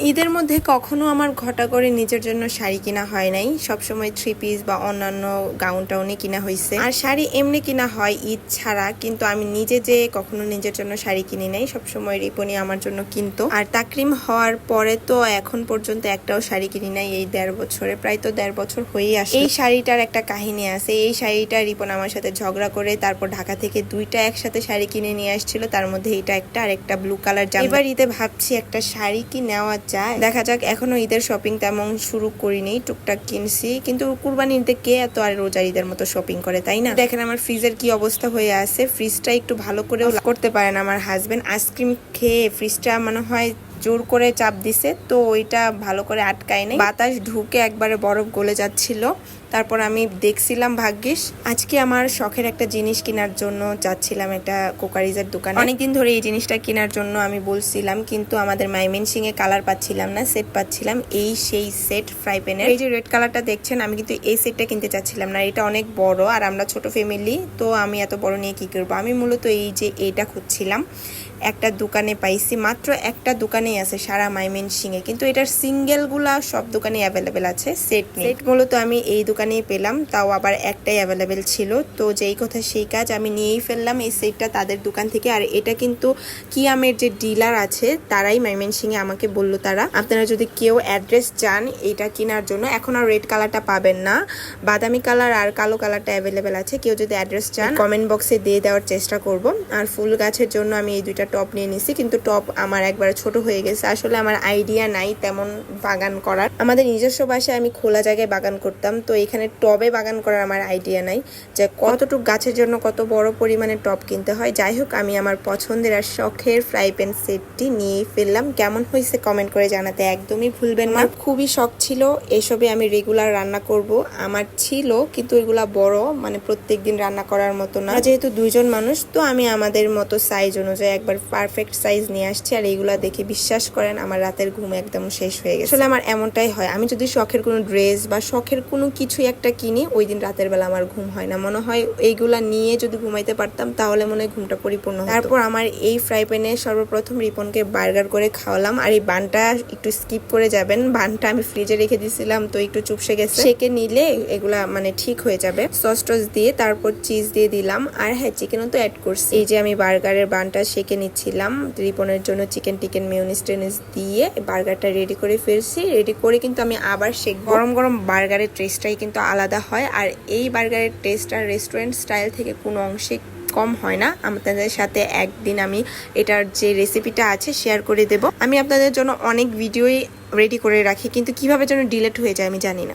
ঈদের মধ্যে কখনো আমার ঘটা করে নিজের জন্য শাড়ি কিনা হয় নাই। সবসময় থ্রি পিস বা অন্যান্য গাউন টাউনে কিনা হয়েছে আর শাড়ি এমনি কিনা হয় ঈদ ছাড়া, কিন্তু আমি নিজে যে কখনো নিজের জন্য শাড়ি কিনি নাই, সবসময় রিপনি আমার জন্য কিনতো। আর তাকরিম হওয়ার পরে তো এখন পর্যন্ত একটাও শাড়ি কিনি নাই এই দেড় বছরে, প্রায় তো দেড় বছর হয়েই আসে এই শাড়িটার একটা কাহিনী আছে। এই শাড়িটা রিপন আমার সাথে ঝগড়া করে তারপর ঢাকা থেকে দুইটা একসাথে শাড়ি কিনে নিয়ে আসছিল। তার মধ্যে এটা একটা আর একটা ব্লু কালার জামা। এবার ঈদে ভাবছি একটা শাড়ি কি নেওয়া যায়। দেখা যাক, এখনও ঈদের শপিং তেমন শুরু করিনি, টুকটাক কিনছি। কিন্তু কুরবানি ঈদে কে এত আর রোজার ঈদের মতো শপিং করে, তাই না? দেখেন আমার ফ্রিজের কি অবস্থা হয়ে আছে। ফ্রিজটা একটু ভালো করে করতে পারেন আমার হাজবেন্ড আইসক্রিম খেয়ে ফ্রিজটা মনে হয় জোর করে চাপ দিছে, তো ওইটা ভালো করে আটকায় নেই। বাতাস ঢুকে একবারে বরফ গলে যাচ্ছিল। তারপর আমি দেখছিলাম ভাগ্যিস, আজকে আমার শখের একটা জিনিস কেনার জন্য যাচ্ছিলাম একটা কোকারিজের দোকানে। অনেকদিন ধরে এই জিনিসটা কেনার জন্য আমি বলছিলাম, কিন্তু আমাদের মাইমেন সিং এ কালার পাচ্ছিলাম না, সেট পাচ্ছিলাম এই সেই সেট ফ্রাই প্যানের। এই যে রেড কালারটা দেখছেন, আমি কিন্তু এই সেটটা কিনতে চাচ্ছিলাম না, এটা অনেক বড় আর আমরা ছোট ফ্যামিলি, তো আমি এত বড় নিয়ে কি করব? আমি মূলত এই যে এইটা খুঁজছিলাম, একটা দোকানে পাইছি, মাত্র একটা দোকানেই আছে সারা মাইমেন সিংয়ে। কিন্তু এটার সিঙ্গেলগুলা সব দোকানে অ্যাভেলেবেল আছে সেট সেট মূলত আমি এই দোকানেই পেলাম তাও আবার একটাই অ্যাভেলেবেল ছিল। তো যেই কথা সেই কাজ আমি নিয়েই ফেললাম এই সেটটা তাদের দোকান থেকে। আর এটা কিন্তু কিয়ামের যে ডিলার আছে তারাই মাইমেন সিংয়ে আমাকে বলল তারা আপনারা যদি কেউ অ্যাড্রেস চান এটা কেনার জন্য এখন আর রেড কালারটা পাবেন না। বাদামি কালার আর কালো কালারটা অ্যাভেলেবেল আছে কেউ যদি অ্যাড্রেস চান কমেন্ট বক্সে দিয়ে দেওয়ার চেষ্টা করব। আর ফুল গাছের জন্য আমি এই দুইটা টপ নিয়ে নিছি কিন্তু টপ আমার একবারে ছোট হয়ে গেছে। আসলে আমার আইডিয়া নাই তেমন বাগান করার। আমাদের নিজস্ব বাসায় আমি খোলা জায়গায় বাগান করতাম, তো এখানে টবে বাগান করার আমার আইডিয়া নাই। যে কতটুকু গাছের জন্য কত বড় পরিমাণে টব কিনতে হয়, যাই হোক, আমি আমার পছন্দের আর শখের ফ্রাই প্যান সেটটি নিয়েই ফেললাম। কেমন হয়েছে কমেন্ট করে জানাতে একদমই ভুলবেন না। খুবই শখ ছিল এসবে আমি রেগুলার রান্না করব। আমার ছিল, কিন্তু এগুলা বড় মানে প্রত্যেক দিন রান্না করার মতো না। যেহেতু দুইজন মানুষ, তো আমি আমাদের মতো সাইজ অনুযায়ী একবার পারফেক্ট সাইজ নিয়ে আসছি আর এইগুলা দেখে বিশ্বাস করেন, আমার রাতের ঘুম একদম শেষ হয়ে গেছে। আসলে আমার এমনটাই হয়। আমি যদি শখের কোনো ড্রেস বা শখের কোনো কিছুই একটা কিনি, ওই দিন রাতের বেলা আমার ঘুম হয় না। মনে হয় এইগুলা নিয়ে যদি ঘুমাইতে পারতাম, তাহলে মনে হয় ঘুমটা পরিপূর্ণ তারপর আমার এই ফ্রাই প্যানে সর্বপ্রথম রিপনকে বার্গার করে খাওয়ালাম। আর এই বানটা একটু স্কিপ করে যাবেন। বানটা আমি ফ্রিজে রেখে দিয়েছিলাম তো একটু চুপসে গেছে। সেকে নিলে এগুলা মানে ঠিক হয়ে যাবে। সস টস দিয়ে তারপর চিজ দিয়ে দিলাম। আর হ্যাঁ চিকেনও তো অ্যাড করছি। এই যে আমি বার্গারের বানটা সেকে নিচ্ছিলাম। রিপনের জন্য চিকেন টিকেন মেয়নিস টেনিস দিয়ে বার্গারটা রেডি করে ফেলছি। রেডি করে কিন্তু আমি আবার সে গরম গরম বার্গারের টেস্টটাই কিন্তু আলাদা হয়। আর এই বার্গারের টেস্ট আর রেস্টুরেন্ট স্টাইল থেকে কোনো অংশে কম হয় না। আপনাদের সাথে একদিন আমি এটার যে রেসিপিটা আছে শেয়ার করে দেব। আমি আপনাদের জন্য অনেক ভিডিওই রেডি করে রাখি, কিন্তু কীভাবে যেন ডিলেট হয়ে যায় আমি জানি না।